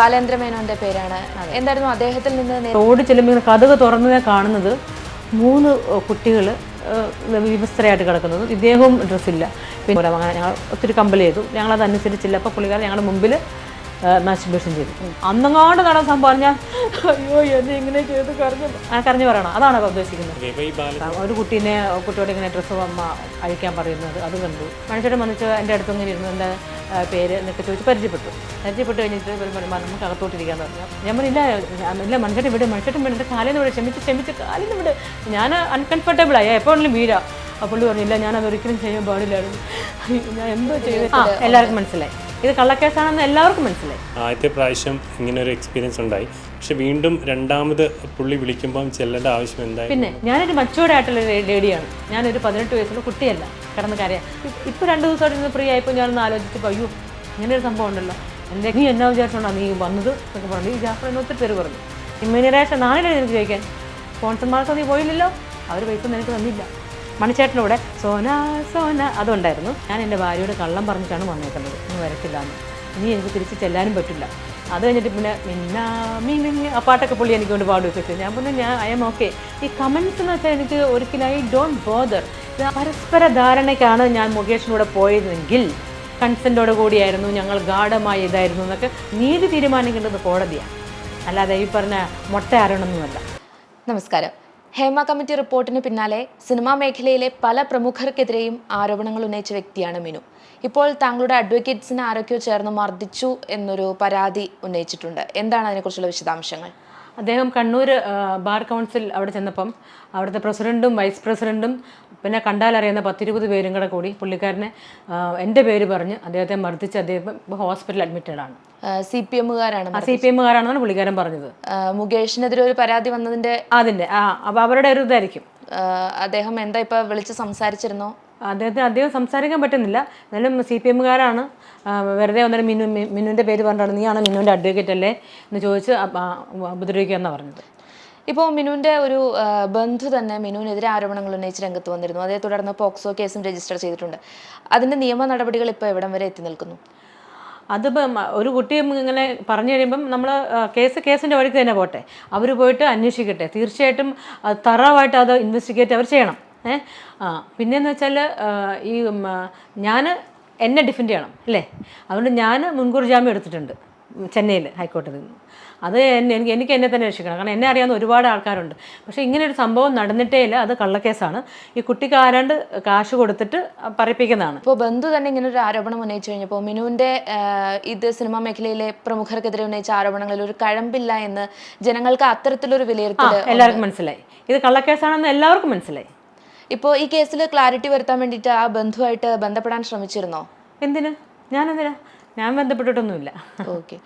ബാലേന്ദ്രമേനോന്റെ പേരാണ്. എന്തായിരുന്നു അദ്ദേഹത്തിൽ നിന്ന് റോഡ് ചെല്ലുമ്പോൾ കഥക് തുറന്ന് കാണുന്നത് മൂന്ന് കുട്ടികൾ വിവസ്ത്രയായിട്ട് കിടക്കുന്നത്. ഇദ്ദേഹവും ഡ്രസ്സില്ല പിന്നെ ഞങ്ങൾ ഒത്തിരി കമ്പൽ ചെയ്തു. ഞങ്ങളത് അനുസരിച്ചില്ല. അപ്പോൾ പുള്ളിക്കാരൻ ഞങ്ങളുടെ മുമ്പിൽ മാസ്റ്റുബേഷൻ ചെയ്തു അന്നങ്ങാണ്ട് നടന്ന സംഭവം പറഞ്ഞാൽ അയ്യോ എന്നെ ഇങ്ങനെ ചെയ്ത് കരഞ്ഞു. ആ കരഞ്ഞു പറയണം. അതാണ് ഉദ്ദേശിക്കുന്നത്. ഒരു കുട്ടീനെ കുട്ടിയോട് ഇങ്ങനെ ഡ്രസ്സ് അമ്മ അഴിക്കാൻ പറയുന്നത് അത് കണ്ടു. മനുഷ്യരെ വന്നിച്ച് എന്റെ അടുത്ത് ഇങ്ങനെ ഇരുന്നു എന്റെ പേര് എന്നൊക്കെ ചോദിച്ച് പരിചയപ്പെട്ടു. പരിചയപ്പെട്ട് കഴിഞ്ഞിട്ട് ഇവർ പറഞ്ഞു, "മാ, നമുക്ക് അകത്തോട്ടിരിക്കാന്ന് പറഞ്ഞു. ഞാൻ പറഞ്ഞില്ല ഇല്ല മനുഷ്യരുടെ വിട് മനുഷ്യരുടെ വിട് എന്റെ കാലിൽ നിന്ന് വിട് ക്ഷമിച്ച് ക്ഷമിച്ച് കാലിൽ നിന്ന് വിട്. ഞാൻ അൺകംഫർട്ടബിൾ ആയി എപ്പോഴും വീഴാ. ആ പുള്ളി പറഞ്ഞില്ല ഞാൻ അത് ഒരിക്കലും ചെയ്യാൻ പാടില്ലായിരുന്നു. ഞാൻ എന്തോ ചെയ്ത് എല്ലാവർക്കും മനസ്സിലായി. ഇത് കള്ളക്കേസാണെന്ന് എല്ലാവർക്കും മനസ്സിലായി. ആദ്യത്തെ പ്രാവശ്യം ഇങ്ങനെ ഒരു എക്സ്പീരിയൻസ് ഉണ്ടായി. പക്ഷെ വീണ്ടും രണ്ടാമത് പുള്ളി വിളിക്കുമ്പോൾ ചെല്ലേണ്ട ആവശ്യം എന്തായി? പിന്നെ ഞാനൊരു മച്ചുവേർഡ് ആയിട്ടുള്ള ഒരു ലേഡിയാണ് ഞാനൊരു പതിനെട്ട് വയസ്സുള്ള കുട്ടിയല്ല. കിടന്ന് കരയാം. ഇപ്പോൾ രണ്ട് ദിവസമായിട്ട് ഇന്ന് ഫ്രീ ആയപ്പോൾ ഞാനൊന്ന് ആലോചിച്ചപ്പോൾ അയ്യോ ഇങ്ങനെ ഒരു സംഭവം ഉണ്ടല്ലോ. എന്റെ നീ എന്നാ വിചാരിച്ചോണ്ടാ നീ വന്നത് എന്നൊക്കെ പറഞ്ഞു. ഈ ജാഫർ എന്ന് ഒത്തിരി പേര് പറഞ്ഞു. ഇമ്മ്യൂണറേഷൻ നാളെ എനിക്ക് ചോദിക്കാൻ? സ്പോൺസർമാർക്ക് നീ പോയില്ലല്ലോ. അവർ പൈസ നിനക്ക് എനിക്ക് തന്നില്ല. മണിച്ചേട്ടന്റെ കൂടെ സോന സോന അതുണ്ടായിരുന്നു. ഞാൻ എന്റെ ഭാര്യയോട് കള്ളം പറഞ്ഞിട്ടാണ് വന്നേക്കുന്നത്. ഇന്ന് വരത്തില്ല എന്ന് ഇനി എനിക്ക് തിരിച്ച് ചെല്ലാനും പറ്റില്ല. അത് കഴിഞ്ഞിട്ട് പിന്നെ മിന്നാ മീ മിന്നി ആ പാട്ടൊക്കെ പുള്ളി എനിക്ക് കൊണ്ട് പാടു വെച്ചു ഞാൻ പിന്നെ ഞാൻ ഐ എം ഓക്കെ ഈ കമൻസ് എന്ന് വെച്ചാൽ എനിക്ക് ഒരിക്കലും ഐ ഡോണ്ട് ബോദർ പരസ്പര ധാരണയ്ക്കാണ് ഞാൻ മുകേഷിനൂടെ പോയതെങ്കിൽ കൺസെന്റോട് കൂടിയായിരുന്നു ഞങ്ങൾ ഗാഢമായി ഇതായിരുന്നു എന്നൊക്കെ നീതി തീരുമാനിക്കേണ്ടത് കോടതിയാണ്. അല്ലാതെ ഈ പറഞ്ഞ മൊട്ട ആരണമൊന്നുമല്ല നമസ്കാരം. ഹേമ കമ്മിറ്റി റിപ്പോർട്ടിന് പിന്നാലെ സിനിമാ മേഖലയിലെ പല പ്രമുഖർക്കെതിരെയും ആരോപണങ്ങൾ ഉന്നയിച്ച വ്യക്തിയാണ് മിനു. ഇപ്പോൾ താങ്കളുടെ അഡ്വക്കേറ്റ്സിനെ ആരൊക്കെയോ ചേർന്ന് മർദ്ദിച്ചു എന്നൊരു പരാതി ഉന്നയിച്ചിട്ടുണ്ട്. എന്താണ് അതിനെക്കുറിച്ചുള്ള വിശദാംശങ്ങൾ? അദ്ദേഹം കണ്ണൂർ ബാർ കൗൺസിൽ അവിടെ ചെന്നപ്പം അവിടുത്തെ പ്രസിഡന്റും വൈസ് പ്രസിഡന്റും പിന്നെ കണ്ടാലറിയുന്ന പത്തിരുപത് പേരും കൂടെ കൂടി പുള്ളിക്കാരനെ എന്റെ പേര് പറഞ്ഞ് അദ്ദേഹത്തെ മർദ്ദിച്ച് അദ്ദേഹം ഹോസ്പിറ്റലിൽ അഡ്മിറ്റഡ് ആണ്. സി പി എമ്മുകാരാണ് സി പി എമ്മുകാരാണെന്നാണ് പുള്ളിക്കാരൻ പറഞ്ഞത്. മുകേഷിനെതിരെ ഒരു പരാതി വന്നതിന്റെ അതിന്റെ ആ അപ്പോൾ അവരുടെ ഒരു ഇതായിരിക്കും. അദ്ദേഹം എന്താ ഇപ്പൊ വിളിച്ച് സംസാരിച്ചിരുന്നോ? അദ്ദേഹത്തിന് അദ്ദേഹം സംസാരിക്കാൻ പറ്റുന്നില്ല. എന്നാലും സി പി എമ്മുകാരാണ് വെറുതെ ഒന്നര മിനു മിന്നുവിന്റെ മിനുവിന്റെ പേര് പറഞ്ഞിട്ടാണ് നീയാണ് മിനുവിന്റെ അഡ്വക്കേറ്റ് അല്ലേ? എന്ന് ചോദിച്ച് ഉപദ്രവിക്കുക എന്നാണ് പറഞ്ഞത്. ഇപ്പോൾ മിനുവിന്റെ ഒരു ബന്ധു തന്നെ മിനുവിനെതിരെ ആരോപണങ്ങൾ ഉന്നയിച്ച് രംഗത്ത് വന്നിരുന്നു. അതേ തുടർന്ന് പോക്സോ കേസും രജിസ്റ്റർ ചെയ്തിട്ടുണ്ട്. അതിന്റെ നിയമ നടപടികൾ ഇപ്പോൾ എവിടം വരെ എത്തി നിൽക്കുന്നു? അതിപ്പം ഒരു കുട്ടി ഇങ്ങനെ പറഞ്ഞു കഴിയുമ്പം നമ്മൾ കേസ് കേസിന്റെ വഴിക്ക് തന്നെ പോട്ടെ. അവർ പോയിട്ട് അന്വേഷിക്കട്ടെ. തീർച്ചയായിട്ടും തറവായിട്ട് അത് ഇൻവെസ്റ്റിഗേറ്റ് അവർ ചെയ്യണം. ഏ ആ പിന്നെയെന്ന് വെച്ചാൽ ഈ ഞാൻ എന്നെ ഡിഫെൻഡ് ചെയ്യണം അല്ലേ? അതുകൊണ്ട് ഞാൻ മുൻകൂർ ജാമ്യം എടുത്തിട്ടുണ്ട് ചെന്നൈയിൽ ഹൈക്കോടതിയിൽ നിന്ന്. അത് എന്നെ എനിക്ക് എനിക്ക് എന്നെ തന്നെ രക്ഷിക്കണം. കാരണം എന്നെ അറിയാവുന്ന ഒരുപാട് ആൾക്കാരുണ്ട്. പക്ഷേ ഇങ്ങനെ ഒരു സംഭവം നടന്നിട്ടേ ഇല്ല. അത് കള്ളക്കേസാണ്. ഈ കുട്ടിക്ക് ആരാണ്ട് കാശ് കൊടുത്തിട്ട് പറയിപ്പിക്കുന്നതാണ്. ഇപ്പോൾ ബന്ധു തന്നെ ഇങ്ങനെ ഒരു ആരോപണം ഉന്നയിച്ചു കഴിഞ്ഞപ്പോൾ മിനുവിന്റെ ഇത് സിനിമാ മേഖലയിലെ പ്രമുഖർക്കെതിരെ ഉന്നയിച്ച ആരോപണങ്ങളിൽ ഒരു കഴമ്പില്ല എന്ന് ജനങ്ങൾക്ക് അത്തരത്തിലൊരു വിലയിരുത്തൽ എല്ലാവർക്കും മനസ്സിലായി. ഇത് കള്ളക്കേസാണെന്ന് എല്ലാവർക്കും മനസ്സിലായി. ഇപ്പോൾ ഈ കേസിൽ ക്ലാരിറ്റി വരുത്താൻ വേണ്ടിയിട്ട് ആ ബന്ധുവായിട്ട് ബന്ധപ്പെടാൻ ശ്രമിച്ചിരുന്നോ? എന്തിന്? ഞാനെന്തിനാ? ഞാൻ ബന്ധപ്പെട്ടിട്ടൊന്നുമില്ല. ഓക്കെ.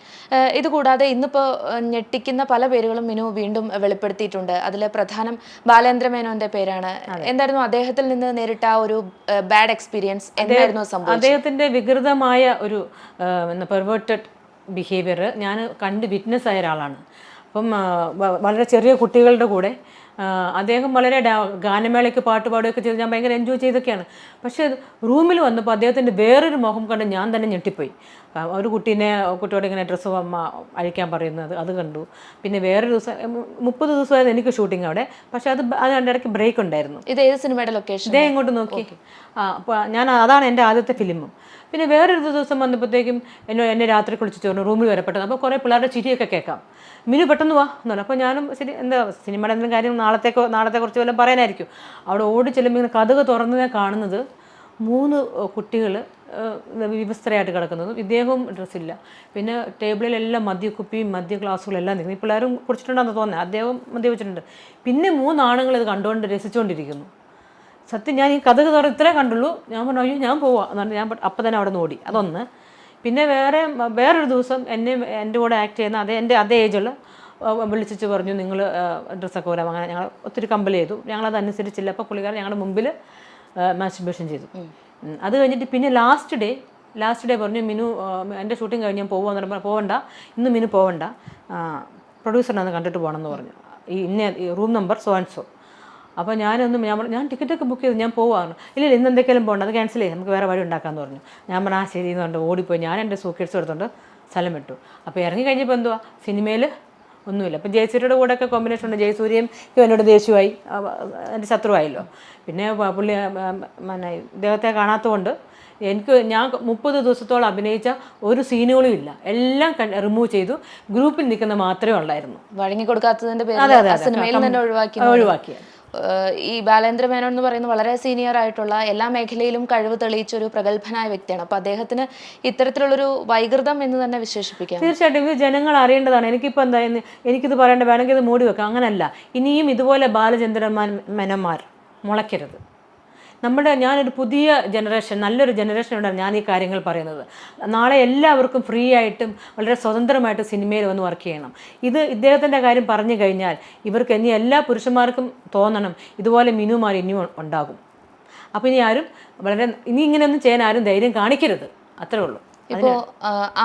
ഇത് കൂടാതെ ഇന്നിപ്പോൾ ഞെട്ടിക്കുന്ന പല പേരുകളും മിനു വീണ്ടും വെളിപ്പെടുത്തിയിട്ടുണ്ട്. അതിൽ പ്രധാനം ബാലേന്ദ്ര മേനോന്റെ പേരാണ്. എന്തായിരുന്നു അദ്ദേഹത്തിൽ നിന്ന് നേരിട്ട ഒരു ബാഡ് എക്സ്പീരിയൻസ് എന്തായിരുന്നു സംഭവം അദ്ദേഹത്തിന്റെ വികൃതമായ ഒരു പെർവേർട്ടഡ് ബിഹേവിയർ ഞാൻ കണ്ട് വിറ്റ്നസ് ആയ ഒരാളാണ്. അപ്പം വളരെ ചെറിയ കുട്ടികളുടെ കൂടെ അദ്ദേഹം വളരെ ഗാനമേളയ്ക്ക് പാട്ട് പാടുകയൊക്കെ ചെയ്ത്. ഞാൻ ഭയങ്കര എൻജോയ് ചെയ്തൊക്കെയാണ്. പക്ഷേ റൂമിൽ വന്നപ്പോൾ അദ്ദേഹത്തിന്റെ വേറൊരു മുഖം കണ്ട് ഞാൻ തന്നെ ഞെട്ടിപ്പോയി. ഒരു കുട്ടീനെ കുട്ടിയോട് ഇങ്ങനെ ഡ്രസ്സ് അമ്മ അഴിക്കാൻ പറയുന്നത് അത് കണ്ടു. പിന്നെ വേറൊരു ദിവസം മുപ്പത് ദിവസമായിരുന്നു എനിക്ക് ഷൂട്ടിംഗ് അവിടെ. പക്ഷേ അത് അതിന്റെ ഇടയ്ക്ക് ബ്രേക്ക് ഉണ്ടായിരുന്നു. ഇത് ഏത് സിനിമയുടെ ലൊക്കേഷൻ ഇതേ ഇങ്ങോട്ട് നോക്കി. ആ അപ്പോൾ ഞാൻ അതാണ് എന്റെ ആദ്യത്തെ ഫിലിമും. പിന്നെ വേറൊരു ദിവസം വന്നപ്പോഴത്തേക്കും എന്നെ എന്നെ രാത്രി കുളിച്ച് ചോറിന് റൂമിൽ വരപ്പെട്ടത്. അപ്പോൾ കുറേ പിള്ളേരുടെ ചിരിയൊക്കെ കേൾക്കാം. മിനു പെട്ടെന്ന് വാ. എന്ന് പറഞ്ഞു അപ്പോൾ ഞാനും ശരി എന്താ സിനിമയുടെ എന്തെങ്കിലും കാര്യം നാളത്തേക്കോ നാളത്തെ കുറച്ച് വല്ലതും പറയാനായിരിക്കും. അവിടെ ഓടി ചെല്ലുമ്പോൾ ഇങ്ങനെ കഥക് തുറന്ന് കാണുന്നത്. മൂന്ന് കുട്ടികൾ വിവസ്ത്രയായിട്ട് കിടക്കുന്നതും ഇദ്ദേഹവും ഡ്രസ്സില്ല പിന്നെ ടേബിളിലെല്ലാം മദ്യക്കുപ്പിയും മദ്യ ഗ്ലാസ്സുകളെല്ലാം നിൽക്കുന്നു. ഈ പിള്ളേരും കുടിച്ചിട്ടുണ്ടെന്ന് തോന്നുന്നത് അദ്ദേഹം മദ്യ വെച്ചിട്ടുണ്ട് പിന്നെ മൂന്നാണുങ്ങൾ ഇത് കണ്ടുകൊണ്ട് രസിച്ചുകൊണ്ടിരിക്കുന്നു. സത്യം ഞാൻ ഈ കഥ തുറ ഇത്രേ കണ്ടുള്ളൂ. ഞാൻ പറഞ്ഞു അയ്യോ ഞാൻ പോവാം. എന്ന് പറഞ്ഞു ഞാൻ അപ്പം തന്നെ അവിടെ നിന്ന് ഓടി. അതൊന്ന്. പിന്നെ വേറെ വേറൊരു ദിവസം എന്നെ എന്റെ കൂടെ ആക്ട് ചെയ്യുന്ന അതേ എന്റെ അതേ ഏജുള്ള വിളിച്ചിട്ട് പറഞ്ഞു നിങ്ങൾ ഡ്രസ്സൊക്കെ വരാം അങ്ങനെ ഞങ്ങൾ ഒത്തിരി കമ്പൽ ചെയ്തു. ഞങ്ങളത് അനുസരിച്ചില്ല അപ്പോൾ പുള്ളിക്കാരൻ ഞങ്ങളുടെ മുമ്പിൽ മാസ്റ്റുബേഷൻ ചെയ്തു. അത് കഴിഞ്ഞിട്ട് പിന്നെ ലാസ്റ്റ് ഡേ ലാസ്റ്റ് ഡേ പറഞ്ഞു മിനു എന്റെ ഷൂട്ടിംഗ് കഴിഞ്ഞ് ഞാൻ പോകുമെന്ന് പറഞ്ഞപ്പോൾ പോകണ്ട ഇന്ന് മിനു പോകണ്ട പ്രൊഡ്യൂസറിനെ ഒന്ന് കണ്ടിട്ട് പോകണമെന്ന് പറഞ്ഞു. ഈ ഇന്ന room number so and so അപ്പോൾ ഞാനൊന്നും ഞാൻ പറഞ്ഞു ഞാൻ ടിക്കറ്റൊക്കെ ബുക്ക് ചെയ്തു ഞാൻ പോവാണ്. ഇല്ല ഇല്ല, ഇന്ന് എന്തെങ്കിലും പോകണ്ട അത് ക്യാൻസൽ ചെയ്യാം നമുക്ക് വേറെ വഴി ഉണ്ടാക്കാമെന്ന് പറഞ്ഞു. ഞാൻ പറഞ്ഞു ആ ശരി എന്നുണ്ട് ഓടിപ്പോയി. ഞാൻ എന്റെ സൂക്കേഴ്സ് എടുത്തുകൊണ്ട് സ്ഥലം വിട്ടു. അപ്പോൾ ഇറങ്ങി കഴിഞ്ഞപ്പോൾ എന്തുവാ? സിനിമയിൽ ഒന്നുമില്ല. അപ്പം ജയസൂര്യയുടെ കൂടെ ഒക്കെ കോമ്പിനേഷൻ ഉണ്ട്. ജയസൂര്യയും എന്നോട് ദേഷ്യമായി. എന്റെ ശത്രുവായല്ലോ. പിന്നെ പുള്ളി പിന്നെ ഇദ്ദേഹത്തെ കാണാത്തതുകൊണ്ട് എനിക്ക് ഞാൻ മുപ്പത് ദിവസത്തോളം അഭിനയിച്ച ഒരു സീനുകളും ഇല്ല. എല്ലാം റിമൂവ് ചെയ്തു. ഗ്രൂപ്പിൽ നിൽക്കുന്ന മാത്രമേ ഉള്ളായിരുന്നു. വഴങ്ങി കൊടുക്കാത്തതിന്റെ ഒഴിവാക്കി ഒഴിവാക്കി ഏഹ് ഈ ബാലേന്ദ്ര മേനോൻ എന്ന് പറയുന്ന വളരെ സീനിയർ ആയിട്ടുള്ള എല്ലാ മേഖലയിലും കഴിവ് തെളിയിച്ച ഒരു പ്രഗത്ഭനായ വ്യക്തിയാണ്. അപ്പൊ അദ്ദേഹത്തിന് ഇത്തരത്തിലുള്ളൊരു വൈകൃതം എന്ന് തന്നെ വിശേഷിപ്പിക്കാം. തീർച്ചയായിട്ടും ഇത് ജനങ്ങൾ അറിയേണ്ടതാണ്. എനിക്കിപ്പോൾ എന്താ എനിക്കിത് പറയേണ്ട വേണമെങ്കിൽ ഇത് മൂടി വെക്കാം. അങ്ങനല്ല. ഇനിയും ഇതുപോലെ ബാലചന്ദ്രന്മാർ മെനന്മാർ മുളയ്ക്കരുത്. നമ്മുടെ ഞാനൊരു പുതിയ ജനറേഷൻ നല്ലൊരു ജനറേഷൻ ജനറേഷനോടാണ് ഞാൻ ഈ കാര്യങ്ങൾ പറയുന്നത്. നാളെ എല്ലാവർക്കും ഫ്രീ ആയിട്ടും വളരെ സ്വതന്ത്രമായിട്ട് സിനിമയിൽ വന്ന് വർക്ക് ചെയ്യണം. ഇത് ഇദ്ദേഹത്തിന്റെ കാര്യം പറഞ്ഞു കഴിഞ്ഞാൽ ഇവർക്ക് ഇനി എല്ലാ പുരുഷന്മാർക്കും തോന്നണം. ഇതുപോലെ മിനുമാർ ഇനിയും ഉണ്ടാകും. അപ്പോൾ ഇനി ആരും വളരെ ഇനി ഇങ്ങനെയൊന്നും ചെയ്യാൻ ആരും ധൈര്യം കാണിക്കരുത്. അത്രേ ഉള്ളൂ. ഇപ്പോ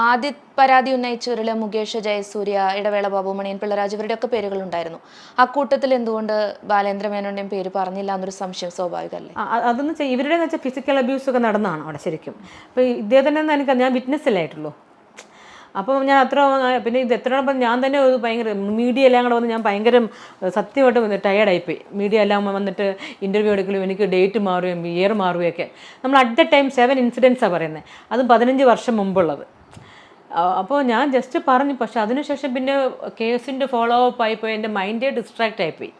ആദ്യ പരാതി ഉന്നയിച്ചവരിൽ മുകേഷ് ജയസൂര്യ ഇടവേള ബാബു മണിയൻ പിള്ളരാജ് ഇവരുടെ ഒക്കെ പേരുകൾ ഉണ്ടായിരുന്നു അക്കൂട്ടത്തിൽ എന്തുകൊണ്ട് ബാലേന്ദ്ര മേനോന്റെയും പേര് പറഞ്ഞില്ല എന്നൊരു സംശയം സ്വാഭാവികമല്ലേ? അതെന്ന് വെച്ചാൽ ഇവരുടെ വെച്ചാൽ ഫിസിക്കൽ അബ്യൂസ് ഒക്കെ നടന്നതാണ് അവിടെ ശരിക്കും. അപ്പോൾ ഇദ്ദേഹത്തിന്റെ തന്നെ എനിക്ക് ഞാൻ വിറ്റ്നസ് അല്ലായിട്ടുള്ളൂ അപ്പോൾ ഞാൻ അത്ര പിന്നെ ഇത് എത്ര എണ്ണം ഞാൻ തന്നെ ഒരു ഭയങ്കര മീഡിയ എല്ലാം കൂടെ വന്ന് ഞാൻ ഭയങ്കര സത്യമായിട്ട് വന്ന് ടയേർഡായിപ്പോയി മീഡിയ എല്ലാം വന്നിട്ട് ഇന്റർവ്യൂ എടുക്കലും എനിക്ക് ഡേറ്റ് മാറുകയും ഇയർ മാറുകയൊക്കെ നമ്മൾ അറ്റ് ദ ടൈം സെവൻ ഇൻസിഡൻസാണ് പറയുന്നത് അതും പതിനഞ്ച് വർഷം മുമ്പുള്ളത്. അപ്പോൾ ഞാൻ ജസ്റ്റ് പറഞ്ഞു പക്ഷെ അതിനുശേഷം പിന്നെ കേസിന്റെ ഫോളോ അപ്പ് ആയിപ്പോയി എന്റെ മൈൻഡേ ഡിസ്ട്രാക്റ്റ് ആയിപ്പോയി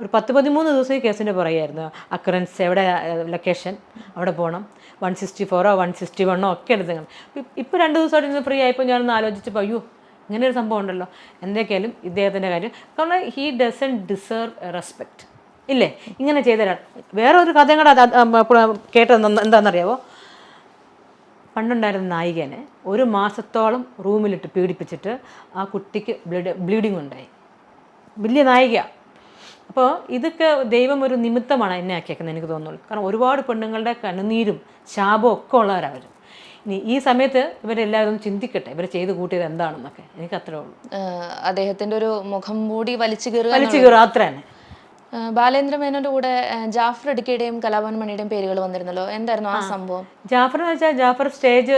ഒരു പത്ത് പതിമൂന്ന് ദിവസം ഈ കേസിന്റെ പറയുമായിരുന്നു അക്കറൻസ് എവിടെ ലൊക്കേഷൻ അവിടെ പോകണം വൺ സിക്സ്റ്റി ഫോറോ വൺ സിക്സ്റ്റി വണ്ണോ ഒക്കെ എടുത്തേക്കണം ഇപ്പോൾ രണ്ട് ദിവസമായിട്ട് ഇന്ന് ഫ്രീ ആയപ്പോൾ ഞാനൊന്ന് ആലോചിച്ചപ്പോൾ അയ്യോ ഇങ്ങനെ ഒരു സംഭവം ഉണ്ടല്ലോ. എന്തൊക്കെയാലും ഇദ്ദേഹത്തിന്റെ കാര്യം. കാരണം ഹീ ഡസൻ ഡിസേർവ് റെസ്പെക്റ്റ് ഇല്ലേ? ഇങ്ങനെ ചെയ്തരാൾ വേറെ ഒരു കഥയും കൂടെ കേട്ടത് എന്താ- എന്താണെന്നറിയാവോ പണ്ടുണ്ടായിരുന്ന നായികനെ ഒരു മാസത്തോളം റൂമിലിട്ട് പീഡിപ്പിച്ചിട്ട് ആ കുട്ടിക്ക് ബ്ലീഡ് ബ്ലീഡിങ് ഉണ്ടായി വലിയ നായിക അപ്പോൾ ഇതൊക്കെ ദൈവം ഒരു നിമിത്തമാണ് എന്നെ ആക്കിയേക്കുന്നത് എനിക്ക് തോന്നുന്നുള്ളൂ കാരണം ഒരുപാട് പെണ്ണുങ്ങളുടെ കണ്ണുനീരും ശാപവും ഒക്കെ ഉള്ളവരവർ ഇനി ഈ സമയത്ത് ഇവരെല്ലാവരും ചിന്തിക്കട്ടെ ഇവർ ചെയ്ത് കൂട്ടിയത് എന്താണെന്നൊക്കെ. എനിക്ക് അത്രേ ഉള്ളൂ. അദ്ദേഹത്തിന്റെ അദ്ദേഹത്തിന്റെ ഒരു മുഖം മൂടി വലിച്ചു കയറുക വലിച്ചു കയറുക അത്ര തന്നെ. ബാലേന്ദ്ര മേനോന്റെ കൂടെ ജാഫർ ഇടുക്കിയുടെയും കലാഭവൻ മണിയുടെയും പേരുകൾ വന്നിരുന്നല്ലോ. എന്തായിരുന്നു ആ സംഭവം? ജാഫർ എന്ന് വെച്ചാൽ Jafar stage